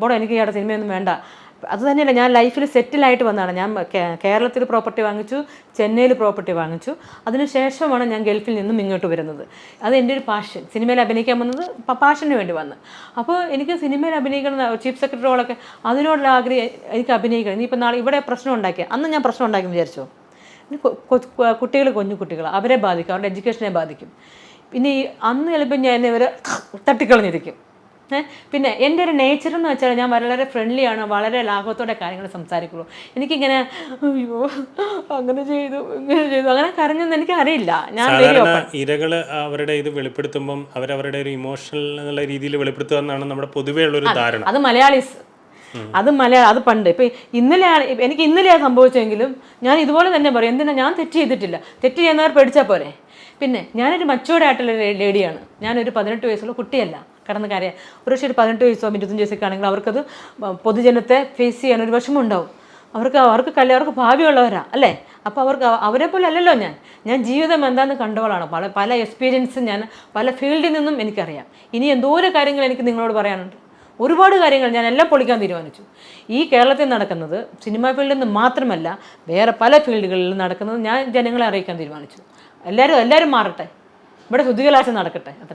പോടാ എനിക്ക് ഇയാളുടെ സിനിമയൊന്നും വേണ്ട. അത് തന്നെയല്ല ഞാൻ ലൈഫിൽ സെറ്റിലായിട്ട് വന്നതാണ്. ഞാൻ കേരളത്തിൽ പ്രോപ്പർട്ടി വാങ്ങിച്ചു ചെന്നൈയിൽ പ്രോപ്പർട്ടി വാങ്ങിച്ചു. അതിനുശേഷമാണ് ഞാൻ ഗൾഫിൽ നിന്നും ഇങ്ങോട്ട് വരുന്നത്. അത് എന്റെ ഒരു പാഷൻ സിനിമയിൽ അഭിനയിക്കാൻ വന്നത് പാഷന് വേണ്ടി വന്ന്. അപ്പോൾ എനിക്ക് സിനിമയിൽ അഭിനയിക്കണം ചീഫ് സെക്രട്ടറി റോളൊക്കെ അതിനോടുള്ള ആഗ്രഹം എനിക്ക് അഭിനയിക്കണം. ഇനിയിപ്പോൾ നാളെ ഇവിടെ പ്രശ്നം ഉണ്ടാക്കിയ അന്ന് ഞാൻ പ്രശ്നം ഉണ്ടാക്കി വിചാരിച്ചോ? കുട്ടികൾ കുഞ്ഞു കുട്ടികൾ അവരെ ബാധിക്കും. അവരുടെ എഡ്യൂക്കേഷനെ ബാധിക്കും. പിന്നെ ഈ അന്ന് ചിലപ്പോൾ ഞാൻ ഇവർ തട്ടിക്കളഞ്ഞിരിക്കും? പിന്നെ എന്റെ ഒരു നേച്ചർ എന്ന് വെച്ചാൽ ഞാൻ വളരെ ഫ്രണ്ട്ലിയാണ് വളരെ ലാഘവത്തോടെ കാര്യങ്ങൾ സംസാരിക്കുള്ളൂ. എനിക്കിങ്ങനെ അയ്യോ അങ്ങനെ ചെയ്തു ഇങ്ങനെ ചെയ്തു. അങ്ങനെ കരഞ്ഞെന്ന് എനിക്ക് അറിയില്ല. ഞാൻ ഇരകൾ അവരുടെ ഇത് വെളിപ്പെടുത്തുമ്പം അവരവരുടെ ഒരു ഇമോഷണൽ എന്നുള്ള രീതിയിൽ വെളിപ്പെടുത്തുക എന്നാണ് നമ്മുടെ പൊതുവേ ഉള്ളൊരു ധാരണ. അത് മലയാളീസ് അത് മലയാളം അത് പണ്ട്. ഇപ്പം ഇന്നലെയാണ് എനിക്ക് ഇന്നലെയാണ് സംഭവിച്ചെങ്കിലും ഞാൻ ഇതുപോലെ തന്നെ പറയും. എന്തിനാ? ഞാൻ തെറ്റ് ചെയ്തിട്ടില്ല. തെറ്റ് ചെയ്യുന്നവർ പേടിച്ചാൽ പോരെ? പിന്നെ ഞാനൊരു മച്ചോടെ ആയിട്ടുള്ള ലേഡിയാണ്. ഞാനൊരു പതിനെട്ട് വയസ്സുള്ള കുട്ടിയല്ല. കടന്ന് കാര്യം. ഒരു പക്ഷേ ഒരു പതിനെട്ട് വയസ്സോ ഇരുപത്തഞ്ച് വയസ്സൊക്കെ ആണെങ്കിൽ അവർക്കത് പൊതുജനത്തെ ഫേസ് ചെയ്യാൻ ഒരു വിഷമം ഉണ്ടാവും. അവർക്ക് അവർക്ക് കല്യാണം അവർക്ക് ഭാവിയുള്ളവരാ അല്ലേ? അപ്പോൾ അവർക്ക് അവരെ പോലെ അല്ലല്ലോ ഞാൻ. ഞാൻ ജീവിതം എന്താണെന്ന് കണ്ടവളാണ്. പല പല എക്സ്പീരിയൻസും ഞാൻ പല ഫീൽഡിൽ നിന്നും എനിക്കറിയാം. ഇനി എന്തോരം കാര്യങ്ങൾ എനിക്ക് നിങ്ങളോട് പറയാനുണ്ട്? ഒരുപാട് കാര്യങ്ങൾ ഞാൻ എല്ലാം പൊളിക്കാൻ തീരുമാനിച്ചു. ഈ കേരളത്തിൽ നടക്കുന്നത് സിനിമാ ഫീൽഡിൽ നിന്ന് മാത്രമല്ല വേറെ പല ഫീൽഡുകളിൽ നടക്കുന്നത് ഞാൻ ജനങ്ങളെ അറിയിക്കാൻ തീരുമാനിച്ചു. എല്ലാവരും എല്ലാവരും മാറട്ടെ. ഇവിടെ ശുദ്ധികലാശം നടക്കട്ടെ. അത്ര.